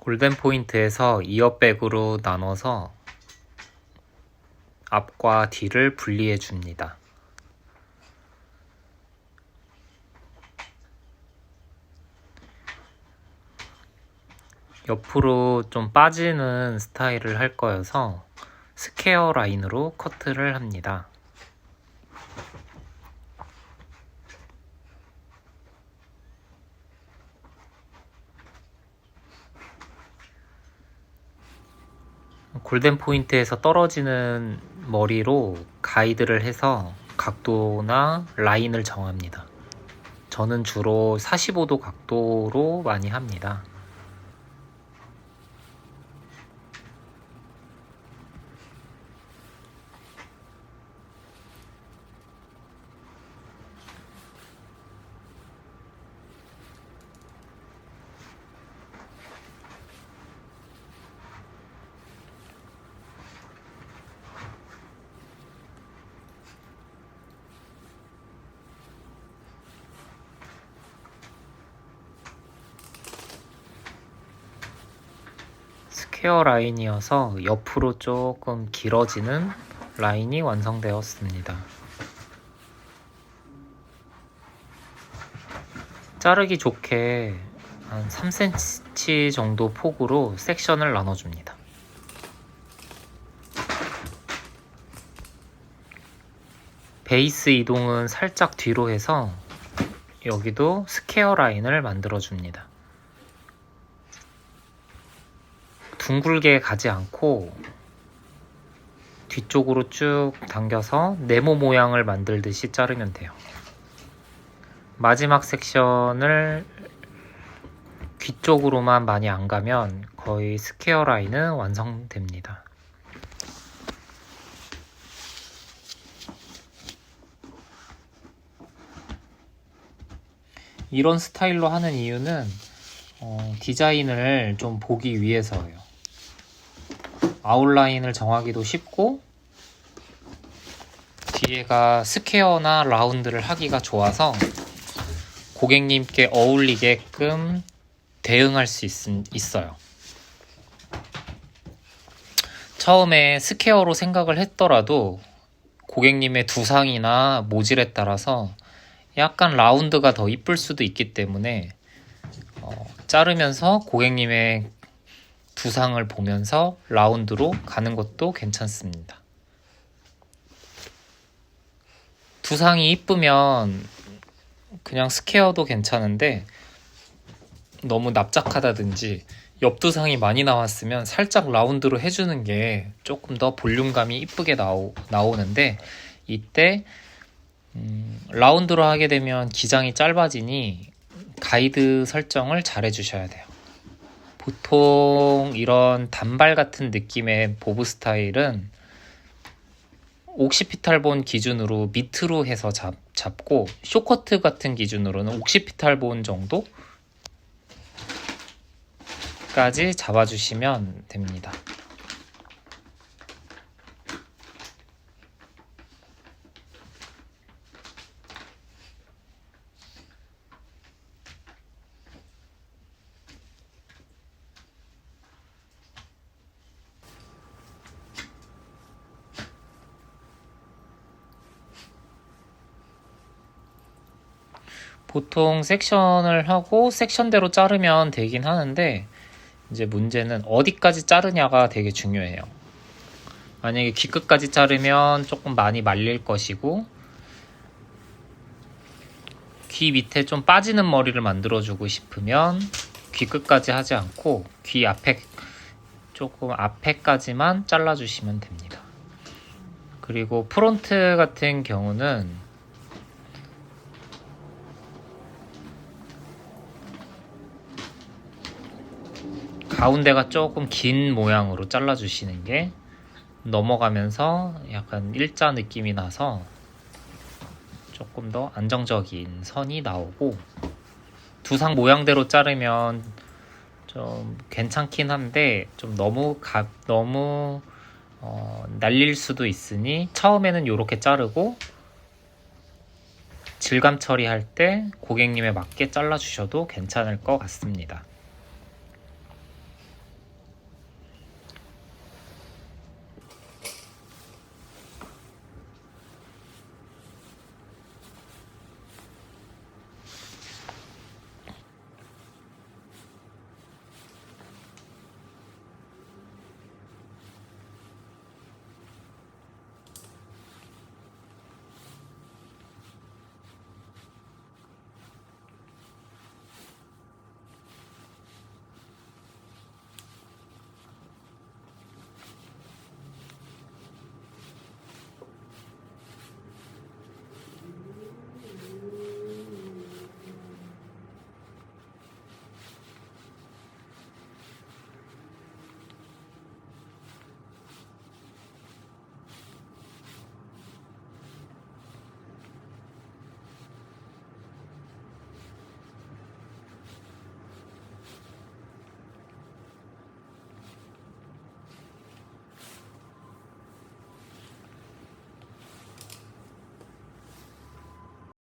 골든 포인트에서 이어백으로 나눠서 앞과 뒤를 분리해 줍니다. 옆으로 좀 빠지는 스타일을 할 거여서 스퀘어 라인으로 커트를 합니다. 골든 포인트에서 떨어지는 머리로 가이드를 해서 각도나 라인을 정합니다. 저는 주로 45도 각도로 많이 합니다. 스퀘어 라인이어서 옆으로 조금 길어지는 라인이 완성되었습니다. 자르기 좋게 한 3cm 정도 폭으로 섹션을 나눠줍니다. 베이스 이동은 살짝 뒤로 해서 여기도 스퀘어 라인을 만들어 줍니다. 둥글게 가지 않고 뒤쪽으로 쭉 당겨서 네모 모양을 만들듯이 자르면 돼요. 마지막 섹션을 귀 쪽으로만 많이 안 가면 거의 스퀘어 라인은 완성됩니다. 이런 스타일로 하는 이유는 어, 디자인을 좀 보기 위해서예요. 아웃라인을 정하기도 쉽고 뒤에가 스퀘어나 라운드를 하기가 좋아서 고객님께 어울리게끔 대응할 수 있, 어요. 처음에 스퀘어로 생각을 했더라도 고객님의 두상이나 모질에 따라서 약간 라운드가 더 이쁠 수도 있기 때문에 어, 자르면서 고객님의 두상을 보면서 라운드로 가는 것도 괜찮습니다. 두상이 이쁘면 그냥 스퀘어도 괜찮은데 너무 납작하다든지 옆두상이 많이 나왔으면 살짝 라운드로 해주는 게 조금 더 볼륨감이 이쁘게 나오, 나오는데 이때 음, 라운드로 하게 되면 기장이 짧아지니 가이드 설정을 잘 해주셔야 돼요. 보통 이런 단발 같은 느낌의 보브 스타일은 옥시피탈본 기준으로 밑으로 해서 잡, 잡고 쇼커트 같은 기준으로는 옥시피탈본 정도 까지 잡아주시면 됩니다. 보통 섹션을 하고 섹션대로 자르면 되긴 하는데 이제 문제는 어디까지 자르냐가 되게 중요해요. 만약에 귀 끝까지 자르면 조금 많이 말릴 것이고 귀 밑에 좀 빠지는 머리를 만들어주고 싶으면 귀 끝까지 하지 않고 귀 앞에 조금 앞에까지만 잘라주시면 됩니다. 그리고 프론트 같은 경우는 가운데가 조금 긴 모양으로 잘라주시는 게 넘어가면서 약간 일자 느낌이 나서 조금 더 안정적인 선이 나오고 두상 모양대로 자르면 좀 괜찮긴 한데 좀 너무 가, 너무 어, 날릴 수도 있으니 처음에는 이렇게 자르고 질감 처리할 때 고객님에 맞게 잘라 주셔도 괜찮을 것 같습니다.